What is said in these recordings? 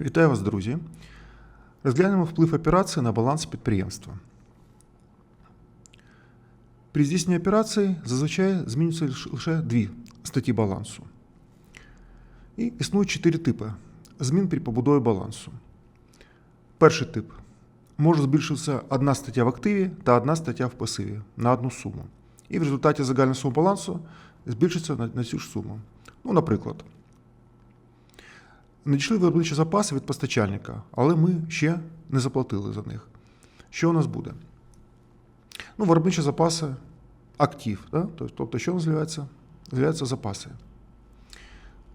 Вітаю вас, друзі. Розглянемо вплив операції на баланс підприємства. При здійсненні операції зазвичай змінюються лише дві статті балансу. І існують чотири типи змін при побудові балансу. Перший тип може збільшитися одна стаття в активі та одна стаття в пасиві на одну суму. І в результаті загальна сума балансу збільшиться на, цю ж суму. Ну, наприклад, надійшли виробничі запаси від постачальника, але ми ще не заплатили за них. Що у нас буде? Ну, виробничі запаси актив. Да? Тобто, що у нас? З'являються запаси.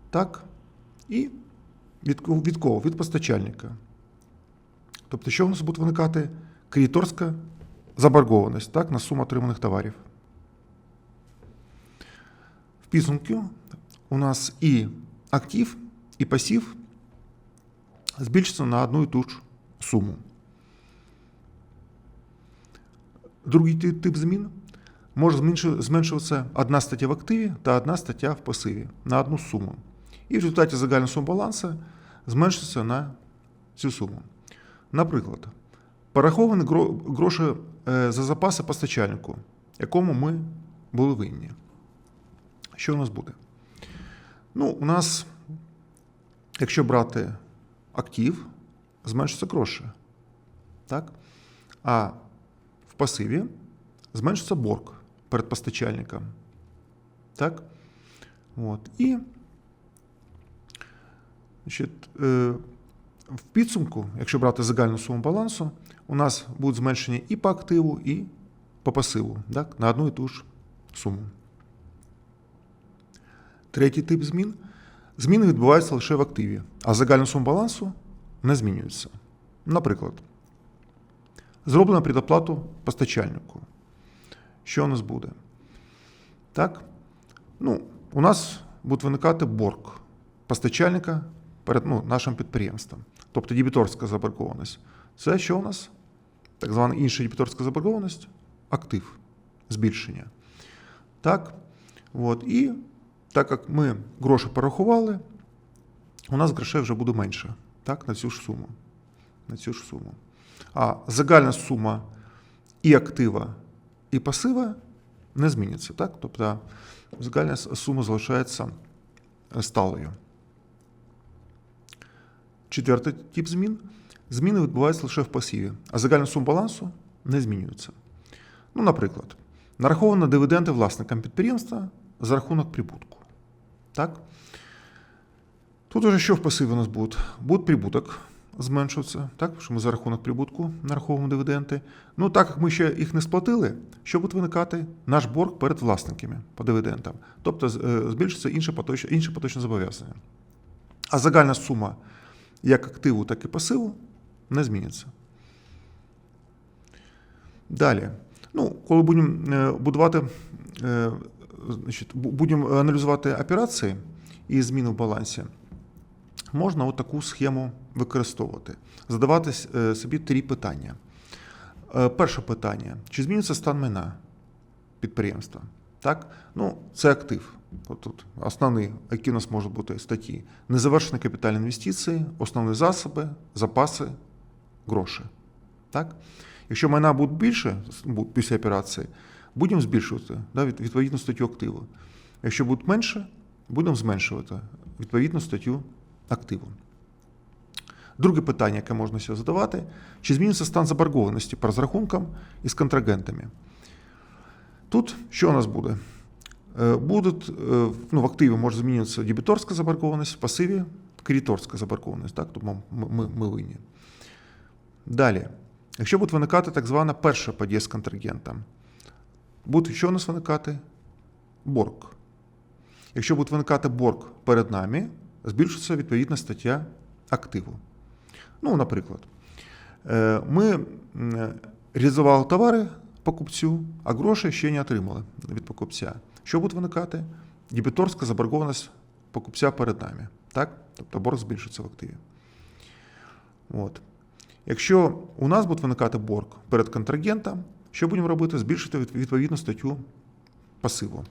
Так. І від, від кого? Від постачальника. Тобто, що у нас буде виникати? Кредиторська заборгованість так, на суму отриманих товарів. В підсумку у нас і актив, і пасів збільшиться на одну і ту ж суму. Другий тип змін може зменшуватися одна стаття в активі та одна стаття в пасиві на одну суму. І в результаті загальна сума балансу зменшиться на цю суму. Наприклад, пораховані гроші е, за запаси постачальнику, якому ми були винні. Що у нас буде? Ну, у нас, якщо брати актив, зменшиться гроші. Так? А в пасиві зменшиться борг перед постачальником. Так? От. І значить, е, в підсумку, якщо брати загальну суму балансу, у нас будуть зменшення і по активу, і по пасиву так? на одну і ту ж суму. Третій тип змін. Зміни відбуваються лише в активі, а загальна сума балансу не змінюється. Наприклад, зроблено предоплату постачальнику. Що у нас буде? Так? Ну, у нас буде виникати борг постачальника перед ну, нашим підприємством, тобто дебіторська заборгованість. Це що у нас? Так звана інша дебіторська заборгованість актив, збільшення. Так? От. І так як ми гроші порахували, у нас грошей вже буде менше так, на цю ж суму. На цю ж суму. А загальна сума і актива, і пасива не зміниться. Так? Тобто загальна сума залишається сталою. Четвертий тип змін. Зміни відбуваються лише в пасиві, а загальна сума балансу не змінюється. Ну, наприклад, нараховано дивіденди власникам підприємства за рахунок прибутку. Так? Тут уже що в пасиві у нас буде? Буде прибуток зменшуватися, так? що ми за рахунок прибутку нараховуємо дивіденди. Ну, так як ми ще їх не сплатили, що буде виникати? Наш борг перед власниками по дивідендам. Тобто е, збільшиться інше поточне, інше поточне зобов'язання. А загальна сума як активу, так і пасиву не зміниться. Далі. Ну, коли будемо е, будувати, е, значить, бу- будемо аналізувати операції і зміни в балансі, можна таку схему використовувати. Задавати е, собі три питання. Е, Перше питання: чи зміниться стан майна підприємства? Так? Ну, це актив. От Тут основні, які у нас можуть бути статті: незавершені капітальні інвестиції, основні засоби, запаси, гроші. Так? Якщо майна буде більше після операції, будемо збільшувати да, від- відповідну статтю активу. Якщо буде менше, будемо зменшувати відповідну статтю активу. Друге питання, яке можна себе задавати, чи зміниться стан заборгованості по розрахункам із контрагентами. Тут що у нас буде? Е, Будуть, е, ну, в активі може змінитися дебіторська заборгованість, в пасиві кредиторська заборгованість, так? Тобто ми, ми, ми винні. Далі, якщо буде виникати так звана перша подія з контрагентом, буде що у нас виникати? Борг. Якщо буде виникати борг перед нами, збільшиться відповідна стаття активу. Ну, наприклад, е, ми реалізували товари покупцю, а гроші ще не отримали від покупця. Що буде виникати? Дебіторська заборгованість покупця перед нами. Так? Тобто борг збільшиться в активі. От. Якщо у нас буде виникати борг перед контрагентом, що будемо робити? Збільшити відповідну статтю пасиву.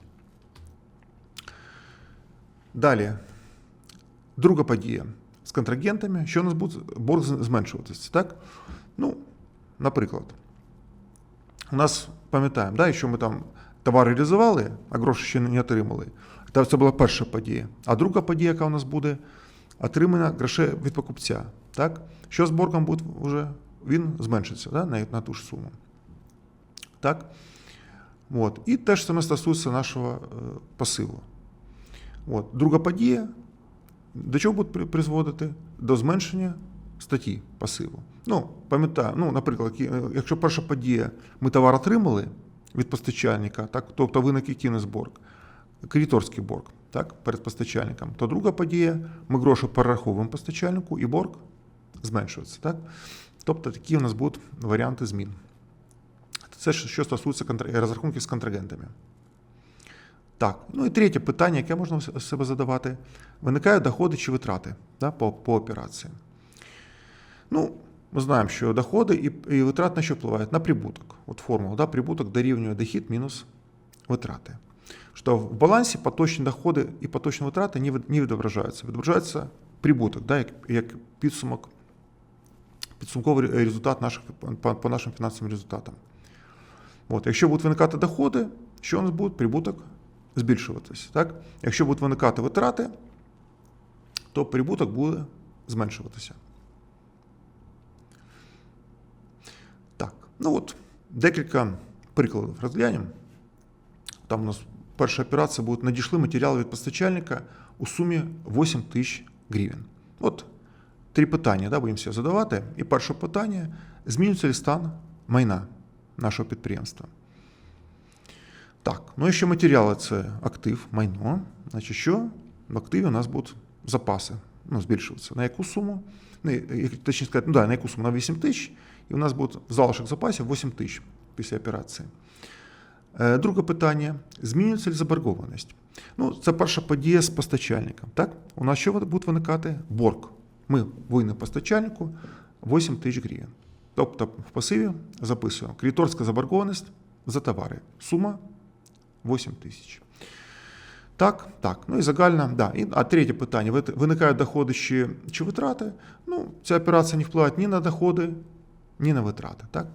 Далі. Друга подія. З контрагентами, що у нас буде борг зменшуватися. Так? Ну, наприклад, у нас пам'ятаємо, да, якщо ми там товар реалізували, а гроші ще не отримали. Це була перша подія. А друга подія, яка у нас буде, отримання грошей від покупця. Так? Що з боргом буде вже? Він зменшиться да, на ту ж суму. Так? От. І теж саме стосується нашого е, пасиву. От. Друга подія до чого буде при- призводити? До зменшення статті пасиву. Ну, пам'ятаю, ну, наприклад, е, якщо перша подія, ми товар отримали від постачальника, так, тобто виник який у борг, кредиторський борг так, перед постачальником, то друга подія, ми гроші перераховуємо постачальнику і борг зменшується. Так? Тобто такі у нас будуть варіанти змін. Це що стосується розрахунків з контрагентами. Так, ну і третє питання, яке можна себе задавати: виникають доходи чи витрати да, по, по операції. Ну, ми знаємо, що доходи і, і витрати на що впливають? На прибуток. От формула, да, прибуток дорівнює дохід мінус витрати. Що в балансі поточні доходи і поточні витрати не не відображаються. Відображається прибуток, да, як, як підсумок, підсумковий результат наших, по, по нашим фінансовим результатам. От, якщо будуть виникати доходи, що у нас буде? Прибуток збільшуватися. Так? Якщо будуть виникати витрати, то прибуток буде зменшуватися. Так, ну от декілька прикладів розглянемо. Там у нас перша операція буде надійшли матеріали від постачальника у сумі 8 тисяч гривень. От три питання да, будемо задавати. І перше питання: змінюється ли стан майна нашого підприємства? Так, ну і ще матеріали це актив, майно. Значить, що в активі у нас будуть запаси ну, збільшуватися. На яку суму? Ну, точніше сказати, ну да, на яку суму? На 8 тисяч, і у нас буде залишок запасів 8 тисяч після операції. Е, Друге питання: змінюється ли заборгованість? Ну, це перша подія з постачальником. Так? У нас що буде виникати? Борг. Ми винні постачальнику 8 тисяч гривень. Тобто в пасиві записуємо кредиторська заборгованість за товари. Сума 8 тисяч. Так, так. Ну і загальна, да. І, а третє питання: виникають доходи чи, чи витрати? Ну, ця операція не впливає ні на доходи, ні на витрати. Так?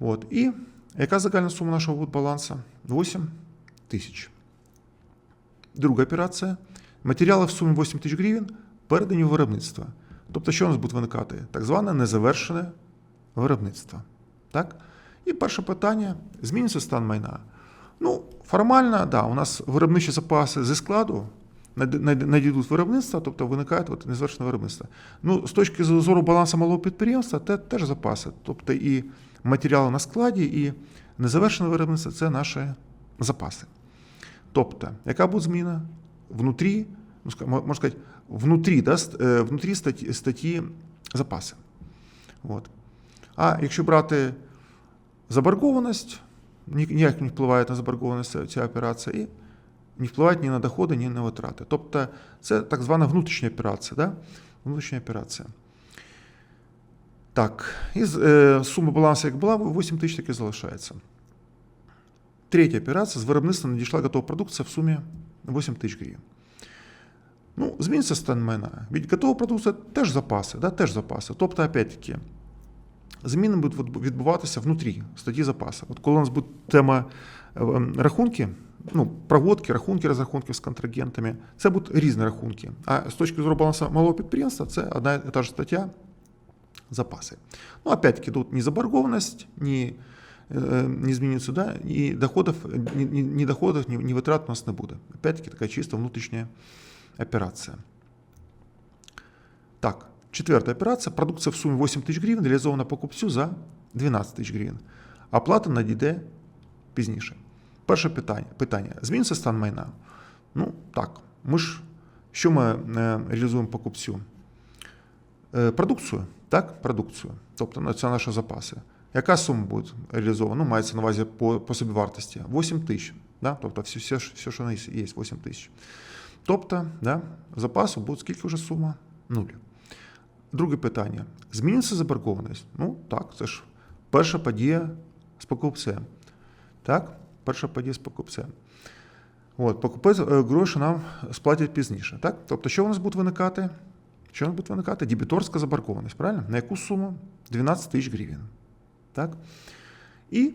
От. І яка загальна сума нашого балансу? 8 тисяч. Друга операція. Матеріали в сумі 8 тисяч гривень передані в виробництво. Тобто, що у нас буде виникати? Так зване незавершене виробництво. Так? І перше питання: зміниться стан майна. Ну, формально, да, у нас виробничі запаси зі складу над- над- надійдуть виробництва, тобто виникає от незавершене виробництво. Ну, з точки зору балансу малого підприємства, це теж запаси. Тобто і матеріали на складі, і незавершене виробництво це наші запаси. Тобто, яка буде зміна внутрі, ну, можна сказати, внутрі, да, е, внутрі статті, статті запаси. От. А якщо брати заборгованість, ніяк не впливає на заборгованість ця- операція, і не впливає ні на доходи, ні на витрати. Тобто це так звана внутрішня операція. Да? Внутрішня операція. Так, і е, сума балансу, як була, 8 тисяч так і залишається. Третя операція з виробництва надійшла готова продукція в сумі 8 тисяч гривень. Ну, зміниться стан майна. Від готова продукція теж запаси, да, теж запаси. Тобто, опять-таки, зміни будуть відбуватися внутрі статті запаси. От коли у нас буде тема е, рахунки, ну, проводки, рахунки розрахунків з контрагентами, це будуть різні рахунки. А з точки зору балансу малого підприємства, це одна і та ж стаття запаси. Ну, опять-таки, тут ні заборгованість, ні, е, не змінюється, да, ні доходів, ні, ні, ні доходів, ні, ні витрат у нас не буде. Опять-таки, така чисто внутрішня операція. Так, четверта операція. Продукція в сумі 8 тисяч гривень реалізована покупцю за 12 тисяч гривень. Оплата надійде пізніше. Перше питання. питання. Зміниться стан майна? Ну, так. Ми ж, що ми е, реалізуємо покупцю? Е, продукцію, так? Продукцію. Тобто це наші запаси. Яка сума буде реалізована? Ну, мається на увазі по, по собівартості. 8 тисяч. Да? Тобто все, все, все, що є, 8 тисяч. Тобто, да, запасу буде скільки вже сума? Нуль. Друге питання. Зміниться заборгованість? Ну, так, це ж перша подія з покупцем. Так, перша подія з покупцем. От, покупець е, гроші нам сплатять пізніше. Так? Тобто, що у нас буде виникати? Що у нас буде виникати? Дебіторська заборгованість, правильно? На яку суму? 12 тисяч гривень. Так? І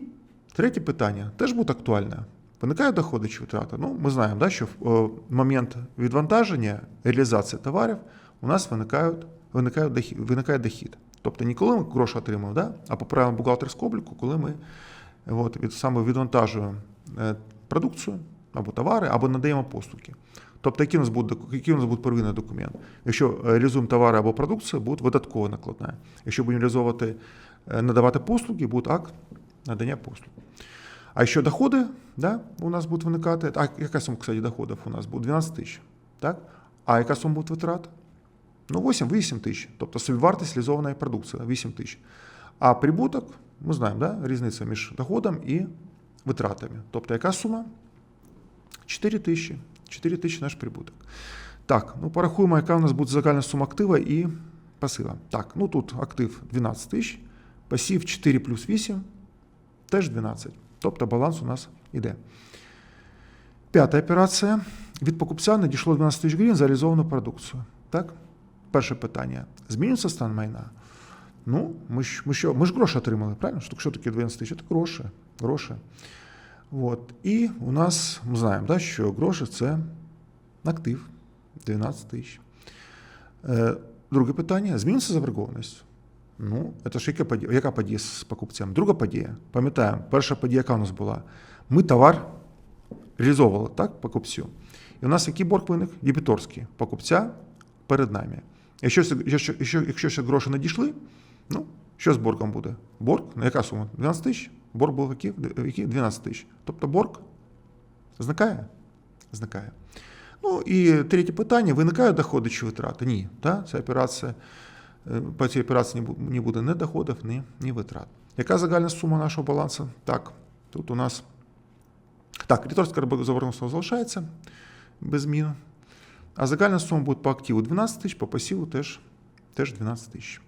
третє питання теж буде актуальне. Виникають доходи чи витрати? Ну, ми знаємо, да, що в е, момент відвантаження, реалізації товарів у нас виникають, виникають дохід, виникає дохід. Тобто не коли ми гроші отримуємо, да, а по правилам бухгалтерського обліку, коли ми от, від, саме відвантажуємо е, продукцію або товари, або надаємо послуги. Тобто, який у нас буде, який у нас буде первинний документ? Якщо е, реалізуємо товари або продукцію, буде видаткова накладна. Якщо будемо реалізовувати, е, надавати послуги, буде акт надання послуг. А якщо доходи, да, у нас будуть виникати, а яка сума, кстати, доходів у нас буде? 12 тисяч. Так? А яка сума буде витрат? Ну, 8, 8 тисяч. Тобто собівартість реалізованої продукції 8 тисяч. А прибуток, ми знаємо, да, різниця між доходом і витратами. Тобто, яка сума? 4 тисячі. 4 тисячі наш прибуток. Так, ну порахуємо, яка у нас буде загальна сума актива і пасива. Так, ну тут актив 12 тисяч, пасів 4 плюс 8, теж 12. Тобто баланс у нас іде. П'ята операція. Від покупця надійшло 12 тисяч гривень за реалізовану продукцію. Так? Перше питання. Змінюється стан майна? Ну, ми ж, ми що, ми ж гроші отримали, правильно? Що, таке 12 тисяч? Це гроші. гроші. От. І у нас ми знаємо, да, що гроші це актив 12 тисяч. Е, друге питання: зміниться заборгованість? Ну, це ж яка подія, яка подія з покупцем? Друга подія. Пам'ятаємо, перша подія, яка у нас була? Ми товар реалізовували так, покупцю. І у нас який борг виник? Дебіторський покупця перед нами. Якщо, якщо, якщо, ще гроші надійшли, ну, що з боргом буде? Борг, ну яка сума? 12 тисяч? Борг був який? який? 12 тисяч. Тобто борг зникає? Зникає. Ну і третє питання: виникають доходи чи витрати? Ні. Так? Ця операція, е, по цій операції не буде ні доходів, ні, ні витрат. Яка загальна сума нашого балансу? Так, тут у нас. Так, кредиторська заборгованість залишається без змін. А загальна сума буде по активу 12 тисяч, по пасиву теж, теж 12 тисяч.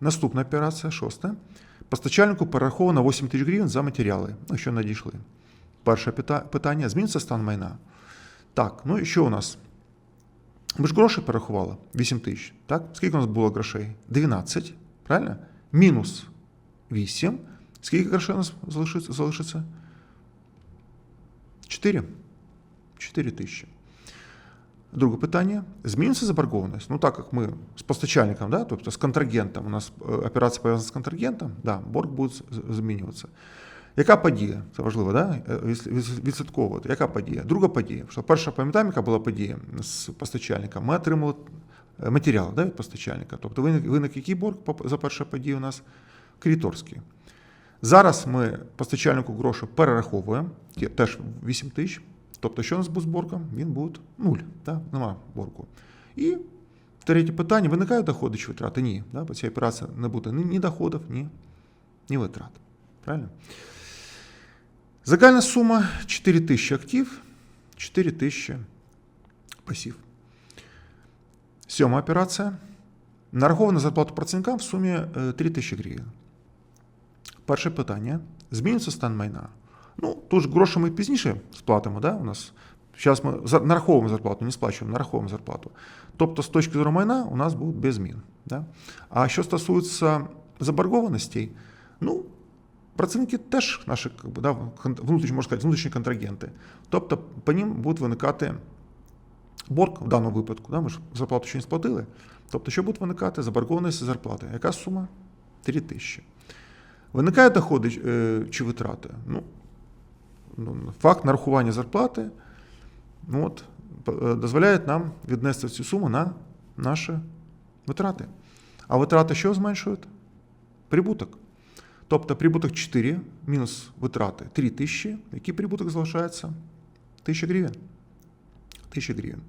Наступна операція, шоста. Постачальнику перераховано 8 тисяч гривень за матеріали, ну, що надійшли. Перше питання: зміниться стан майна? Так, ну і що у нас? Ми ж гроші перерахували 8 тисяч. Так? Скільки у нас було грошей? 12, правильно? Мінус 8. Скільки грошей у нас залишиться? 4. 4 тисячі. Друге питання. Зміниться заборгованість? Ну, так як ми з постачальником, да, тобто з контрагентом, у нас е, операція пов'язана з контрагентом, да, борг буде змінюватися. Яка подія? Це важливо, да? Е, відслідковувати. Яка подія? Друга подія. Що перша, пам'ятаємо, яка була подія з постачальником? Ми отримали е, матеріал да, від постачальника. Тобто виник, виник який борг за першу подію у нас? Кредиторський. Зараз ми постачальнику гроші перераховуємо, теж 8 тисяч. Тобто, що у нас буде з боргом? Він буде нуль, да? нема боргу. І третє питання: виникають доходи чи витрати? Ні. Да? Бо ця операція не буде ні, ні доходів, ні, ні витрат. Правильно? Загальна сума 4 тисячі актив, 4 тисячі пасів. Сьома операція. Нарахована зарплату працівникам в сумі 3 тисячі гривень. Перше питання: зміниться стан майна? Ну, тут ж гроші ми пізніше сплатимо, да, у нас. Зараз ми нараховуємо зарплату, не сплачуємо, нараховуємо зарплату. Тобто, з точки зору майна, у нас буде без змін. Да? А що стосується заборгованостей, ну, працівники теж наші да, внутрішні, можна сказати, внутрішні контрагенти. Тобто, по ним буде виникати борг в даному випадку. Да? Ми ж зарплату ще не сплатили. Тобто, що буде виникати? Заборгованість зарплати. Яка сума? 3 тисячі. Виникають доходи е, чи витрати? Ну, факт нарахування зарплати ну, от, е, дозволяє нам віднести цю суму на наші витрати. А витрати що зменшують? Прибуток. Тобто прибуток 4 мінус витрати 3 тисячі. Який прибуток залишається? 1000 гривень. 1000 гривень.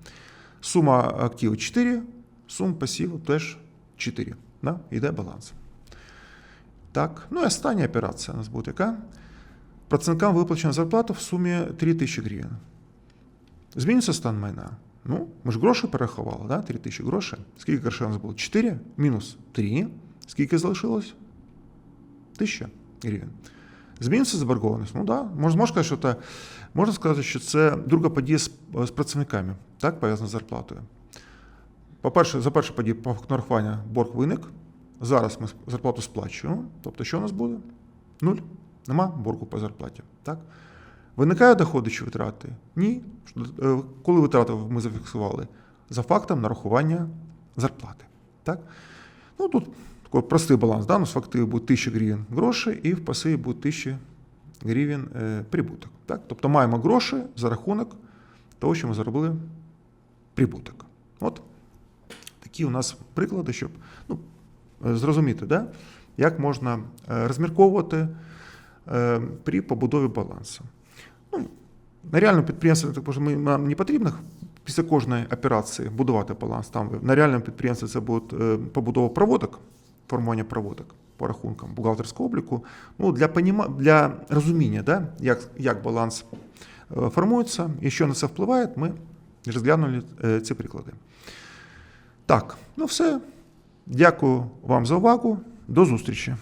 Сума активу 4, сума пасиву теж 4. Да? Йде баланс. Так, ну і остання операція у нас буде яка? Працівникам виплачена зарплата в сумі 3 тисячі гривень. Зміниться стан майна. Ну, ми ж гроші перерахували, да? 3 тисячі грошей. Скільки грошей у нас було? 4 мінус 3. Скільки залишилось? Тисяча гривень. Зміниться заборгованість? Ну да. Можна, можна, сказати, що це, можна сказати, що це друга подія з, з працівниками, так, пов'язана з зарплатою. По-перше, за першу подію по факту нарахування борг виник. Зараз ми зарплату сплачуємо. Тобто, що у нас буде? Нуль. Нема боргу по зарплаті. Так? Виникають доходи чи витрати? Ні. Е, Коли витрати ми зафіксували? За фактом нарахування зарплати. Так? Ну, тут такий простий баланс. Да? У нас в буде 1000 гривень грошей і в пасиві буде 1000 гривень е, прибуток. Так? Тобто маємо гроші за рахунок того, що ми заробили прибуток. От такі у нас приклади, щоб ну, е, зрозуміти, да? як можна розмірковувати при побудові балансу. Ну, на реальному підприємстві також нам не потрібно після кожної операції будувати баланс. Там на реальному підприємстві це буде е, побудова проводок, формування проводок по рахункам бухгалтерського обліку. Ну, для, поніма, для розуміння, да, як, як баланс е, формується і що на це впливає, ми розглянули е, ці приклади. Так, ну все. Дякую вам за увагу. До зустрічі.